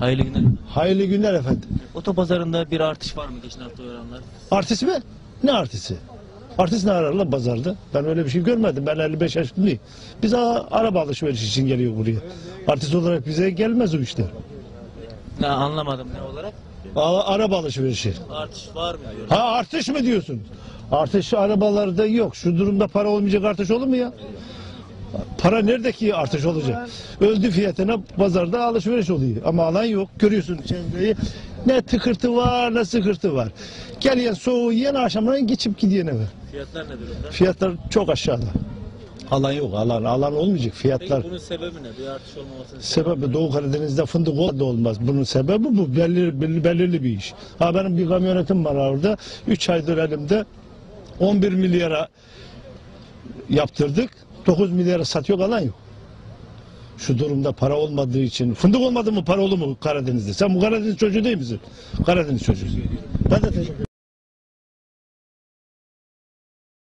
Hayırlı günler. Hayırlı günler efendim. Otopazarında bir artış var mı geçen hafta oranlar? Artist mi? Ne artisti? Artist ne arar lan pazarda? Ben öyle bir şey görmedim. Ben 55 yaşındayım. Biz a- araba alışveriş için geliyor buraya. Artist olarak bize gelmez o işler. Ne anlamadım ne olarak? A- araba alışverişi. Artış var mı diyor. Ha artış mı diyorsun? Artış arabalarda yok. Şu durumda para olmayacak artış olur mu ya? Para nerede ki artış olacak? Öldü fiyatına pazarda alışveriş oluyor. Ama alan yok. Görüyorsun çevreyi. Ne tıkırtı var ne sıkırtı var. Geliyen soğuğu yiyen akşamdan geçip gidiyor eve. Fiyatlar ne durumda? Fiyatlar çok aşağıda. Alan yok. Alan alan olmayacak. Fiyatlar Peki bunun sebebi ne? Bir artış olmamasının Sebebi Doğu Karadeniz'de fındık ol- da olmaz. Bunun sebebi bu. Belli, belli, belirli bir iş. Ha benim bir kamyonetim var orada. 3 aydır elimde 11 milyara yaptırdık. 9 milyara satıyor alan yok. Şu durumda para olmadığı için. Fındık olmadı mı para olur mu Karadeniz'de? Sen bu Karadeniz çocuğu değil misin? Karadeniz çocuğu. Ben de teşekkür ederim.